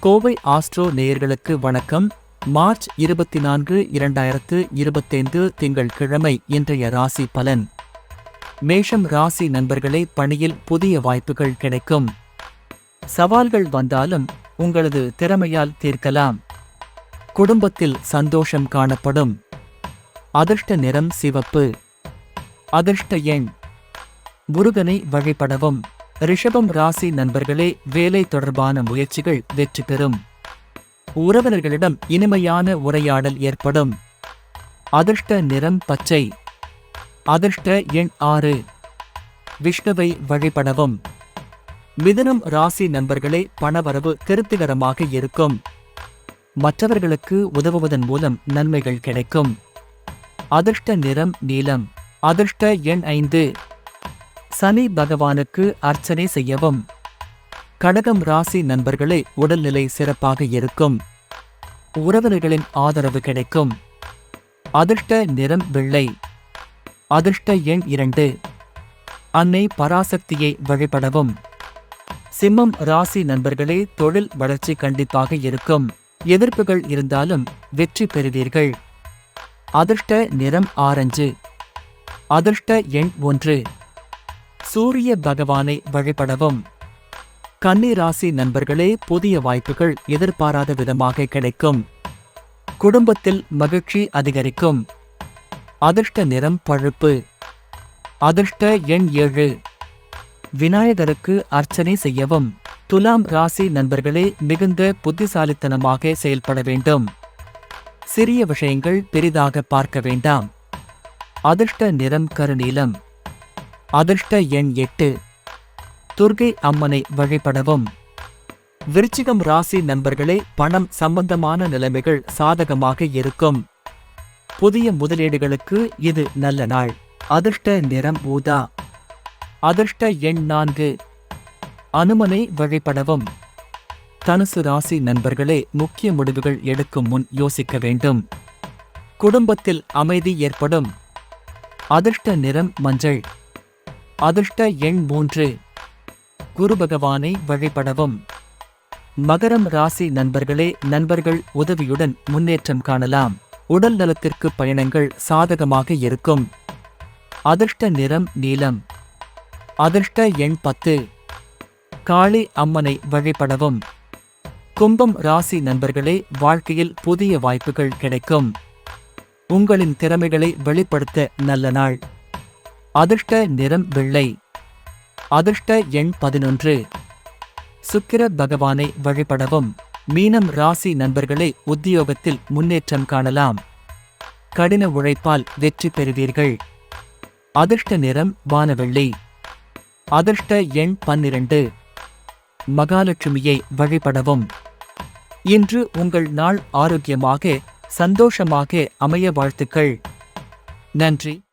Kovai astro நேயர்களுக்கு வணக்கம். March இருபத்தி நான்கு இரண்டாயிரத்து இருபத்தைந்து திங்கள் கிழமை இன்றைய ராசி பலன். மேஷம் ராசி நண்பர்களே பணியில் புதிய வாய்ப்புகள் கிடைக்கும். சவால்கள் வந்தாலும் உங்களது திறமையால் தீர்க்கலாம். குடும்பத்தில் சந்தோஷம் காணப்படும். அதிர்ஷ்ட நிறம் சிவப்பு. அதிர்ஷ்ட எண். முருகனை வழிபடவும். ரிஷபம் ராசி நண்பர்களே வேலை தொடர்பான முயற்சிகள் வெற்றி பெறும். உறவினர்களிடம் இனிமையான உரையாடல் ஏற்படும். அதிர்ஷ்ட நிறம் பச்சை. அதிர்ஷ்ட எண் ஆறு. விஷ்ணுவை வழிபடவும். மிதனம் ராசி நண்பர்களே பணவரவு திருப்திகரமாக இருக்கும். மற்றவர்களுக்கு உதவுவதன் மூலம் நன்மைகள் கிடைக்கும். அதிர்ஷ்ட நிறம் நீலம். அதிர்ஷ்ட எண் ஐந்து. சனி பகவானுக்கு அர்ச்சனை செய்யவும். கடகம் ராசி நண்பர்களே உடல்நிலை சிறப்பாக இருக்கும். உறவினர்களின் ஆதரவு கிடைக்கும். அதிர்ஷ்ட நிறம் வெள்ளை. அதிர்ஷ்ட எண் இரண்டு. அன்னை பராசக்தியை வழிபடவும். சிம்மம் ராசி நண்பர்களே தொழில் வளர்ச்சி கண்டிப்பாக இருக்கும். எதிர்ப்புகள் இருந்தாலும் வெற்றி பெறுவீர்கள். அதிர்ஷ்ட நிறம் ஆரஞ்சு. அதிர்ஷ்ட எண் ஒன்று. சூரிய பகவானை வழிபடவும். கன்னி ராசி நண்பர்களே புதிய வாய்ப்புகள் எதிர்பாராத விதமாக கிடைக்கும். குடும்பத்தில் மகிழ்ச்சி அதிகரிக்கும். அதிர்ஷ்ட நிறம் பழுப்பு. அதிர்ஷ்ட எண் ஏழு. விநாயகருக்கு அர்ச்சனை செய்யவும். துலாம் ராசி நண்பர்களே மிகுந்த புத்திசாலித்தனமாக செயல்பட வேண்டும். சிறிய விஷயங்கள் பெரிதாக பார்க்க வேண்டாம். அதிர்ஷ்ட நிறம் கருநீலம். அதிர்ஷ்ட எண் எட்டு. துர்கை அம்மனை வழிபடவும். விருச்சிகம் ராசி நண்பர்களே பணம் சம்பந்தமான நிலைமைகள் சாதகமாக இருக்கும். புதிய முதலீடுகளுக்கு இது நல்ல நாள். அதிர்ஷ்ட நிறம் ஊதா. அதிர்ஷ்ட எண் நான்கு. அனுமனை வழிபடவும். தனுசு ராசி நண்பர்களே முக்கிய முடிவுகள் எடுக்கும் முன் யோசிக்க வேண்டும். குடும்பத்தில் அமைதி ஏற்படும். அதிர்ஷ்ட நிறம் மஞ்சள். அதிர்ஷ்ட எண் மூன்று. குரு பகவானை வழிபடவும். மகரம் ராசி நண்பர்களே நண்பர்கள் உதவியுடன் முன்னேற்றம் காணலாம். உடல் நலத்திற்கு பயணங்கள் சாதகமாக இருக்கும். அதிர்ஷ்ட நிறம் நீலம். அதிர்ஷ்ட எண் பத்து. காளி அம்மனை வழிபடவும். கும்பம் ராசி நண்பர்களே வாழ்க்கையில் புதிய வாய்ப்புகள் கிடைக்கும். உங்களின் திறமைகளை வெளிப்படுத்த நல்ல நாள். அதிர்ஷ்ட நிறம் வெள்ளை. அதிர்ஷ்ட எண் பதினொன்று. சுக்கிர பகவானை வழிபடவும் மீனம் ராசி நண்பர்களே உத்தியோகத்தில் முன்னேற்றம் காணலாம். கடின உழைப்பால் வெற்றி பெறுவீர்கள். அதிர்ஷ்ட நிறம் வானவெள்ளி. அதிர்ஷ்ட எண் பன்னிரண்டு. மகாலட்சுமியை வழிபடவும். இன்று உங்கள் நாள் ஆரோக்கியமாக சந்தோஷமாக அமைய வாழ்த்துக்கள். நன்றி.